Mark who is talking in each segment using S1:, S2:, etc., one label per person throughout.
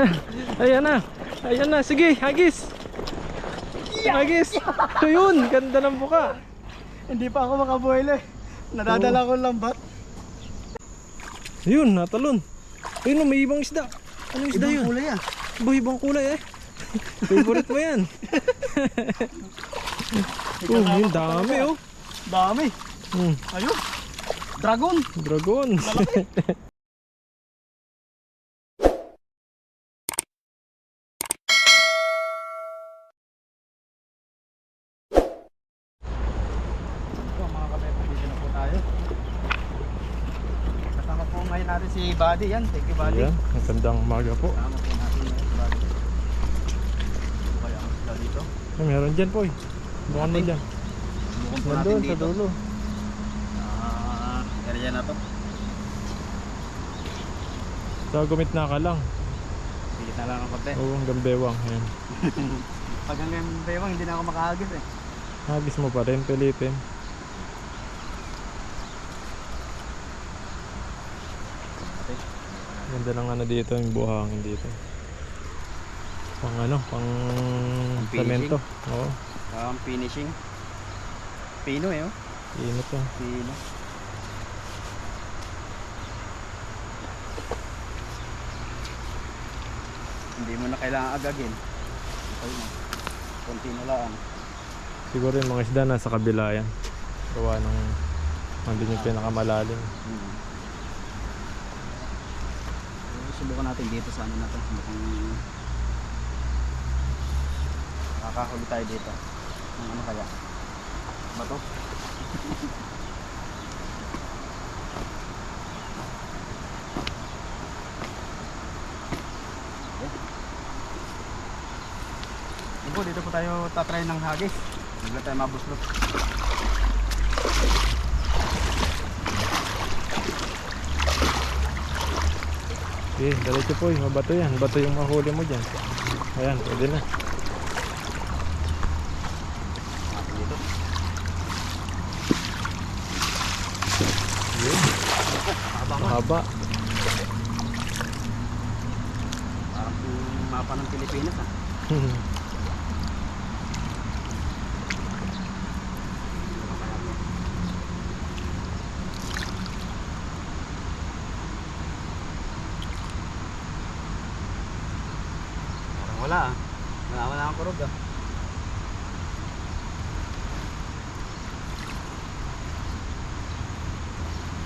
S1: Ayan na. Ayan na. Sige, hagis. Hagis. Ayun, ganda ng buka.
S2: Hindi pa ako makabuhay eh. Nadadala ko lambat.
S1: Ayun, natalon. Ayun, may ibang isda. Anong isda
S2: Ibang
S1: yun?
S2: kulay ah.
S1: Ba, ibang kulay eh. Favorite mo yan. oh, yun dami oh.
S2: Dami.
S1: Hmm,
S2: Ayun. Dragon.
S1: dragon.
S2: Ito mga kabepa, dito na po tayo. Kasama po ngayon natin si Buddy yan. Thank you Buddy.
S1: Ayan, magandang umaga po.
S2: Kasama po natin ngayon si Buddy. Kaya ang sila dito.
S1: Ay, meron dyan po eh. Bukan mo dyan.
S2: Bukong po natin
S1: Nandun sa
S2: dito.
S1: dulo.
S2: Ah, area na to.
S1: Sa gumit na ka lang.
S2: Pigit na lang ang konti.
S1: Oo, hanggang bewang. Ayan.
S2: Pag hanggang bewang, hindi na ako makahagis eh.
S1: Hagis mo pa rin, pilitin. Ganda ng ano dito, yung buhangin dito. Pang ano, pang semento. Oo,
S2: Um, finishing. Pino eh oh.
S1: init yan.
S2: Pino. Hindi mo na kailangan agagin. Okay na. Konti na lang.
S1: Siguro yung mga isda nasa kabila yan. Gawa ng andun yung pinakamalalim.
S2: Hmm. Subukan natin dito sa ano na to. Mukhang makakahuli tayo dito. Ng ano kaya? Bato? Dito po tayo tatry ng hagis. Bigla tayo mabuslot.
S1: Okay, diretso po yung mabato yan. Bato yung mahuli mo dyan. Ayan, pwede na. Mahaba.
S2: Parang mapa ng Pilipinas ah. Parang wala ah. Wala wala ang kurog ah.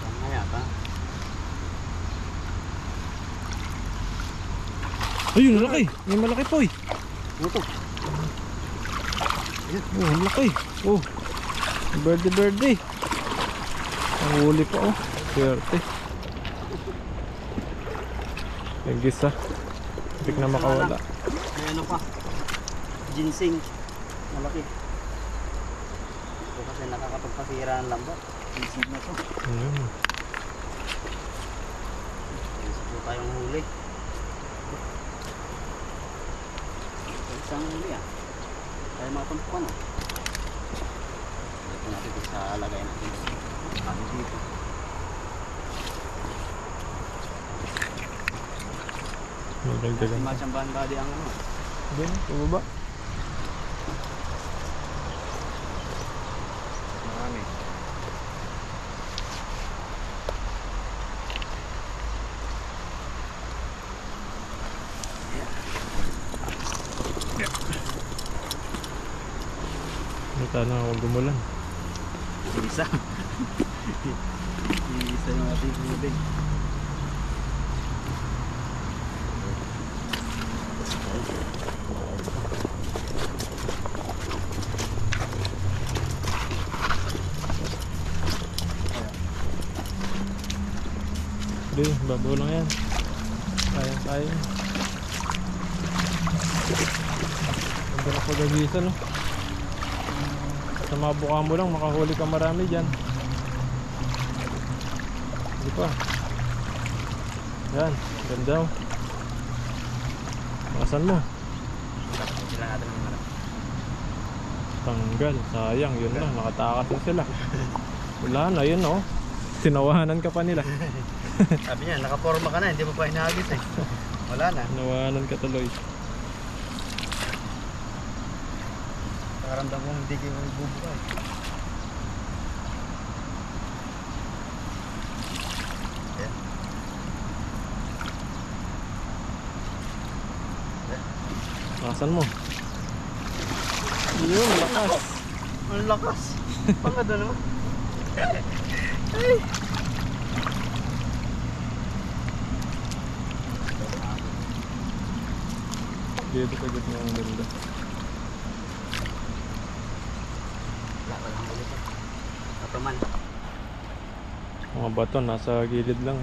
S2: Parang nga yata.
S1: Ayun, malaki. May malaki po eh.
S2: Ano to?
S1: Oh, ang laki. Oh. Birdie birdie. Ang huli pa oh. Swerte. Nagis ah. Tik na makawala.
S2: May ano pa? Ginseng. Malaki. Ito kasi nakakapagpasira ng lambat. Ginseng na to.
S1: Ayun.
S2: Po tayong huli. Isang huli ah. Tayo matumpukan ah. Ito natin sa lagay natin. Ano dito?
S1: May
S2: Kasi
S1: dagdagan.
S2: machambahan body ang ano.
S1: Doon, pababa.
S2: Marami.
S1: Kita na huwag gumulan.
S2: Isa. Isa yung ating huli.
S1: Hindi, babaw lang yan. Sayang tayo. Ganda na pag-agisan no. Sa mga buka mo lang, makahuli ka marami dyan. Hindi pa. Yan, ganda oh. Makasan mo.
S2: Sila natin ng ano.
S1: Tanggal, sayang, yun lang, nakatakas na sila. Wala na, yun oh. Tinawanan ka pa nila.
S2: Sabi niya, nakaporma ka na, hindi mo pa hinagis eh. Wala na.
S1: Nawanan ka tuloy.
S2: Nakaramdam kong hindi kayo bubuka eh. Ayan.
S1: Asan mo? Yun, lakas.
S2: Ang lakas. Pagkada naman.
S1: Dito sa gitna ang ganda.
S2: Ito man.
S1: Mga bato, nasa gilid lang.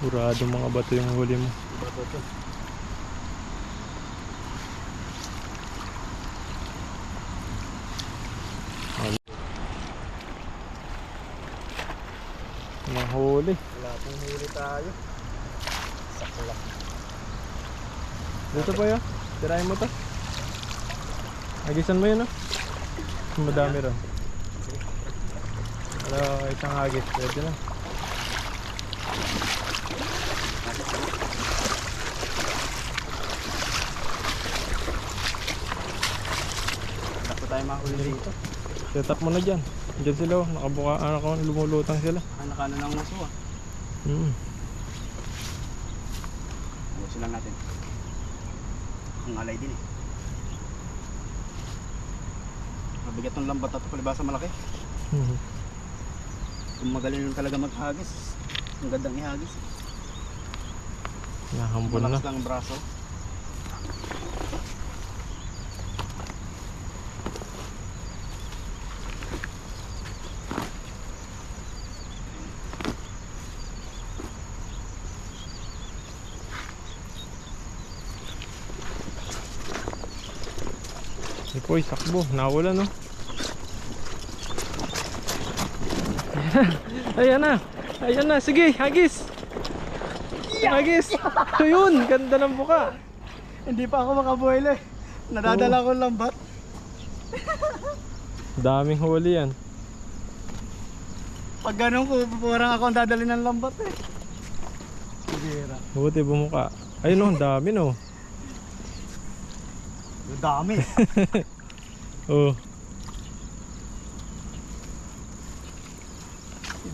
S1: Urado mga bato yung huli mo.
S2: Iba po ito.
S1: Mga huli.
S2: Wala pong huli tayo. Sakla.
S1: Dito pa yun. Tirahin mo to. Agisan mo yun, no? Madami ron. Pero isang agis. Pwede na.
S2: Wala po tayo mahuli dito.
S1: Set up mo na dyan. Diyan sila, oh. nakabuka, ano ko, lumulutang sila.
S2: Ang nakano ng maso ah.
S1: Mm.
S2: Ayusin lang natin. Ang alay din eh. Mabigat ng lambat at palibasa malaki.
S1: Mhm.
S2: Kung magaling lang talaga maghagis. Ang gandang ihagis.
S1: Nahambol na.
S2: Malakas lang ang braso.
S1: Ipoy, sakbo. Nawala, no? Ayan na. Ayan na. Sige, hagis. Hagis. Ito yun. Ganda ng buka.
S2: Hindi pa ako makabuhay eh. Nadadala ko ng lambat.
S1: Daming huli yan.
S2: Pag ganun ko, parang ako ang dadali ng lambat eh. Bira.
S1: Buti bumuka. Ayun no, ang dami no.
S2: Dami.
S1: Oh.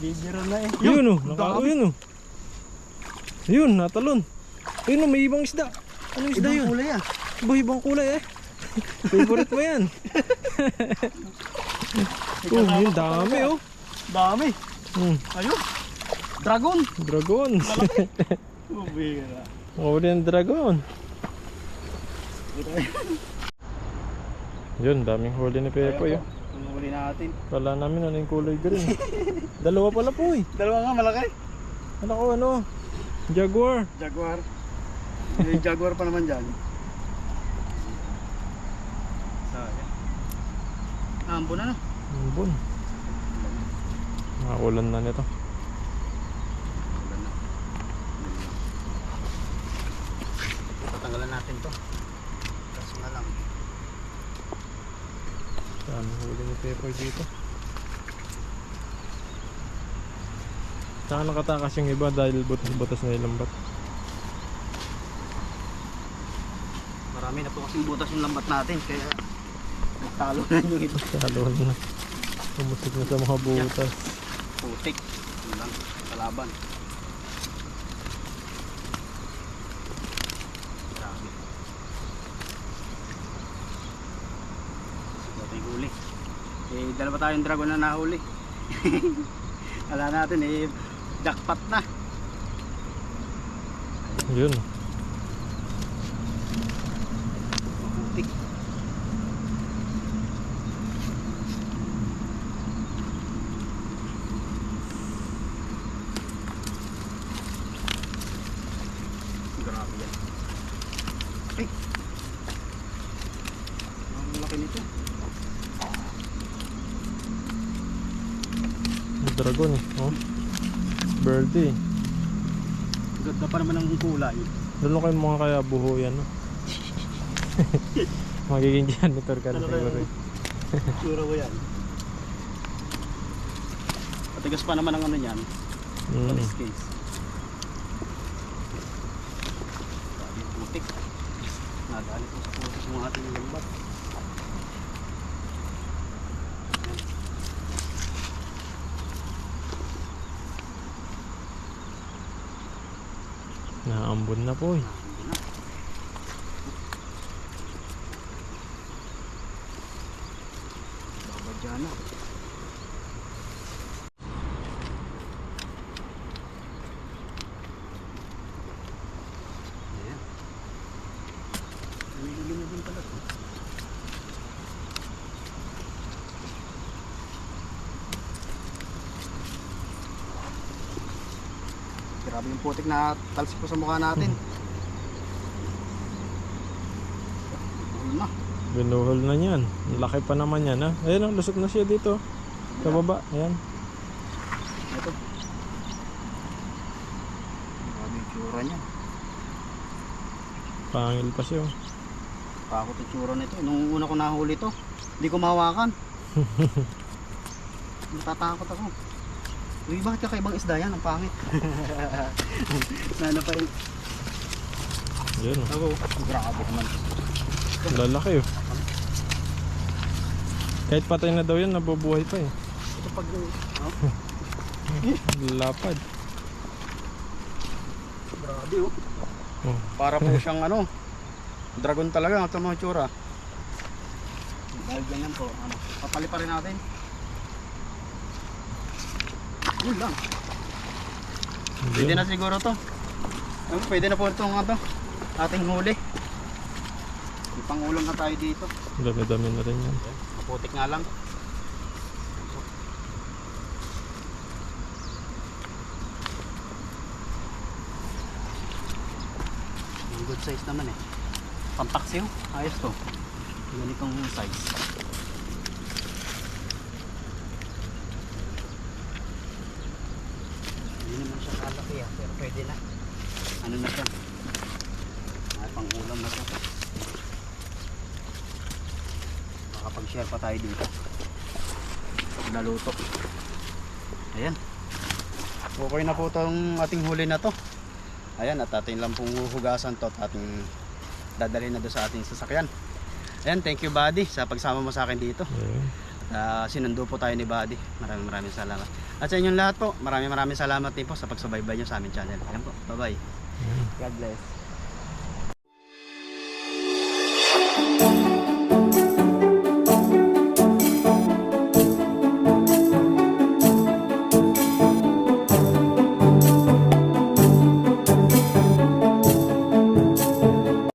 S2: Bibira na eh.
S1: Yun oh.
S2: ang
S1: Naka,
S2: dami.
S1: yun oh. Yun, natalon. Ayun oh, may ibang isda. Anong isda
S2: Ibang
S1: yun?
S2: kulay ah.
S1: Ba, ibang kulay eh. Favorite mo yan. oh, yun dami oh.
S2: Dami.
S1: Hmm,
S2: Ayun. Dragon.
S1: dragon.
S2: Bubira.
S1: Huli ang dragon. Yun, daming huli ni Pepo yun.
S2: Huli natin.
S1: Kala namin ano yung kulay green. Dalawa pala po eh.
S2: Dalawa nga malaki.
S1: Ano ko ano? Jaguar.
S2: Jaguar. May Jaguar pa naman dyan. Sayang. Ambo na no.
S1: Ambon. Makakulan na nito.
S2: Tatanggalan natin to. Kaso na lang.
S1: Dami huli ni Pepo dito. Saka nakatakas yung iba dahil butas-butas na ilang bat.
S2: Marami na po kasing butas yung lambat natin. Kaya nagtalo na yung iba.
S1: Salo na. Pumusik na sa mga butas.
S2: Putik. Lang. Kalaban. Grabe. Siguro yung huli. Eh, dalawa tayong dragon na nahuli. Kala natin eh, jackpot na.
S1: Yun. dragon oh. Birdie.
S2: Ganda pa naman ng kulay.
S1: Lalo kayong mga kaya buho yan no? Magiging janitor ka na
S2: ano
S1: siguro eh.
S2: Sura ko yan. Matigas pa naman ang ano niyan.
S1: Mm.
S2: Police case. Matik. Nagalit mo sa puso sa mga ating lambat.
S1: Naambon na po eh.
S2: Babadya na. Ayan. Ang lilim na din pala to. Grabe yung putik na talsik po sa mukha natin. Ayun na.
S1: Binuhol na niyan. Laki pa naman yan ha. Ayan o, lusot na siya dito. Sa baba. Ayan.
S2: Ito. Grabe yung tsura niya.
S1: Pangil pa siya. oh.
S2: Takot yung tsura nito. Nung una ko nahuli to, hindi ko mahawakan. Natatakot ako. Uy, bakit kakaibang isda yan? Ang pangit. Sana pa rin.
S1: Ayan o.
S2: Ako, grabe naman.
S1: Lalaki oh. Kahit patay na daw yan, nabubuhay pa eh.
S2: Ito pag... Oh,
S1: Lapad.
S2: grabe oh.
S1: Oh.
S2: Para po siyang ano, dragon talaga ito mga tsura. Dahil ganyan po, ano, papali pa rin natin. Yun lang. Pwede na siguro to. Ano, pwede na po itong ano, ating huli. May pangulam na tayo dito.
S1: Dami-dami na rin yan.
S2: Maputik nga lang. Ang good size naman eh. Pampaksiw. Ayos to. Ganitong size. Hindi naman siya kalaki ah. Pero pwede na. Ano na siya? Ay, pang ulam na to. Makapag-share pa tayo dito. Pag naluto. Ayan. Okay na po itong ating huli na to. Ayan, at ating lang pong huhugasan to at ating dadalhin na doon sa ating sasakyan. Ayan, thank you buddy sa pagsama mo sa akin dito. Uh, sinundo po tayo ni Buddy. Maraming maraming salamat. At sa inyong lahat po, maraming maraming salamat din po sa pagsubaybay nyo sa aming channel. Ayan po, bye bye.
S1: Ayan.
S2: God bless.